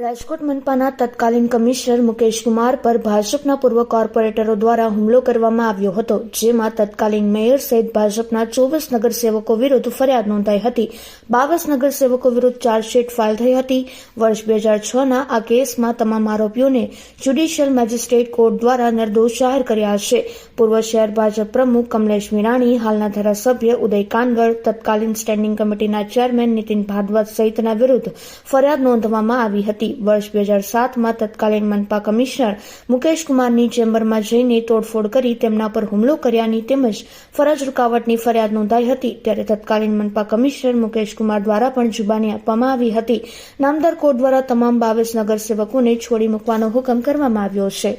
રાજકોટ મનપાના તત્કાલીન કમિશનર મુકેશ કુમાર પર ભાજપના પૂર્વ કોર્પોરેટરો દ્વારા હુમલો કરવામાં આવ્યો હતો, જેમાં તત્કાલીન મેયર સહિત ભાજપના ચોવીસ નગરસેવકો વિરુદ્ધ ફરિયાદ નોંધાઈ હતી. બાવીસ નગરસેવકો વિરુદ્ધ ચાર્જશીટ ફાઇલ થઈ હતી. વર્ષ બે હજાર છના આ કેસમાં તમામ આરોપીઓને જ્યુડિશિયલ મેજિસ્ટ્રેટ કોર્ટ દ્વારા નિર્દોષ જાહેર કર્યા છે. પૂર્વ શહેર ભાજપ પ્રમુખ કમલેશ મીરાણી, હાલના ધારાસભ્ય ઉદય કાનગર તત્કાલીન સ્ટેન્ડિંગ કમિટીના ચેરમેન નીતિન ભાદવત સહિતના વિરુદ્ધ ફરિયાદ નોંધવામાં આવી હતી. વર્ષ બે હજાર સાતમાં તત્કાલીન મનપા કમિશનર મુકેશ કુમારની ચેમ્બરમાં જઈને તોડફોડ કરી તેમના પર હુમલો કર્યાની તેમજ ફરજ રૂકાવટની ફરિયાદ નોંધાઈ હતી, ત્યારે તત્કાલીન મનપા કમિશનર મુકેશ કુમાર દ્વારા પણ જુબાની આપવામાં આવી હતી. નામદાર કોર્ટ દ્વારા તમામ બાવીસ નગરસેવકોને છોડી મૂકવાનો હુકમ કરવામાં આવ્યો છે.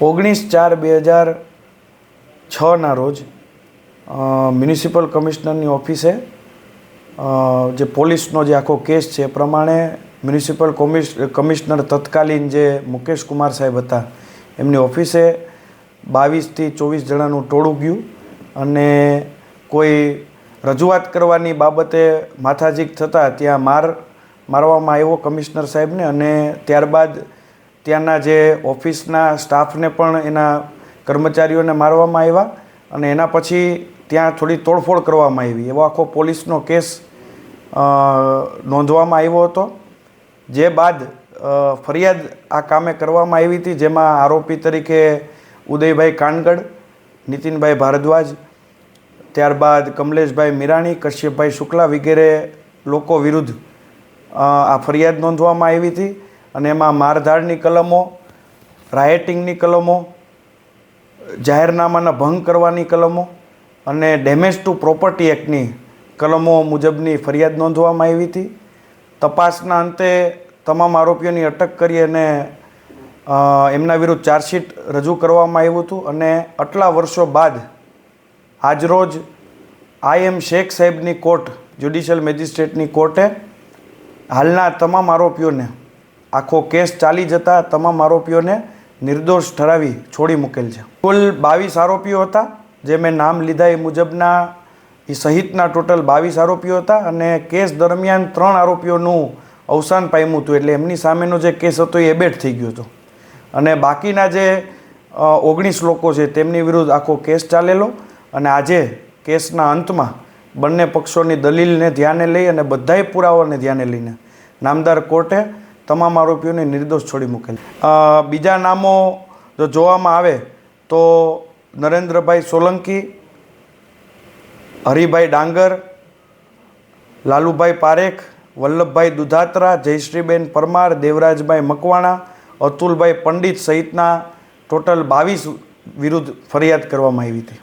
ઓગણીસ ચાર બે હજાર છના રોજ મ્યુનિસિપલ કમિશનરની ઓફિસે જે પોલીસનો જે આખો કેસ છે એ પ્રમાણે મ્યુનિસિપલ કોમિશ, કમિશનર તત્કાલીન જે મુકેશ કુમાર સાહેબ હતા, એમની ઓફિસે બાવીસથી ચોવીસ જણાનું ટોળું ગયું અને કોઈ રજૂઆત કરવાની બાબતે માથાજીક થતાં ત્યાં માર મારવામાં આવ્યો કમિશનર સાહેબને અને ત્યારબાદ ત્યાંના જે ઓફિસના સ્ટાફને પણ એના કર્મચારીઓને મારવામાં આવ્યા અને એના પછી ત્યાં થોડી તોડફોડ કરવામાં આવી એવો આખો પોલીસનો કેસ નોંધવામાં આવ્યો હતો. જે બાદ ફરિયાદ આ કામે કરવામાં આવી હતી, જેમાં આરોપી તરીકે ઉદયભાઈ કાનગડ, નીતિનભાઈ ભારદ્વાજ, ત્યારબાદ કમલેશભાઈ મીરાણી, કશ્યપભાઈ શુક્લા વગેરે લોકો વિરુદ્ધ આ ફરિયાદ નોંધવામાં આવી હતી. અને એમાં મારધાડની કલમો, રાયટિંગની કલમો, જાહેરનામાના ભંગ કરવાની કલમો અને ડેમેજ ટુ પ્રોપર્ટી એક્ટની કલમો મુજબની ફરિયાદ નોંધવામાં આવી હતી. તપાસના અંતે તમામ આરોપીઓની અટક કરી અને એમના વિરુદ્ધ ચાર્જશીટ રજૂ કરવામાં આવ્યું હતું અને આટલા વર્ષો બાદ આજરોજ આઈ એમ શેખ સાહેબની કોર્ટ, જ્યુડિશિયલ મેજિસ્ટ્રેટની કોર્ટે હાલના તમામ આરોપીઓને, આખો કેસ ચાલી જતા તમામ આરોપીઓને નિર્દોષ ઠરાવી છોડી મૂકેલ છે. કુલ બાવીસ આરોપીઓ હતા, જે મેં નામ લીધા એ મુજબના એ સહિતના ટોટલ બાવીસ આરોપીઓ હતા અને કેસ દરમિયાન ત્રણ આરોપીઓનું અવસાન પામ્યું હતું. એટલે એમની સામેનો જે કેસ હતો એ એબેટ થઈ ગયો હતો. અને બાકીના જે ઓગણીસ લોકો છે તેમની વિરુદ્ધ આખો કેસ ચાલેલો અને આજે કેસના અંતમાં બંને પક્ષોની દલીલને ધ્યાને લઈ અને બધાય પુરાવાને ધ્યાને લઈને નામદાર કોર્ટે તમામ આરોપીઓને નિર્દોષ છોડી મૂકેલ. બીજા નામો જો જોવામાં આવે તો નરેન્દ્રભાઈ સોલંકી હરિભાઈ ડાંગર, લાલુભાઈ પારેખ, વલ્લભભાઈ દુધાત્રા, જયશ્રીબેન પરમાર, દેવરાજભાઈ મકવાણા, અતુલભાઈ પંડિત સહિતના ટોટલ બાવીસ વિરુદ્ધ ફરિયાદ કરવામાં આવી હતી.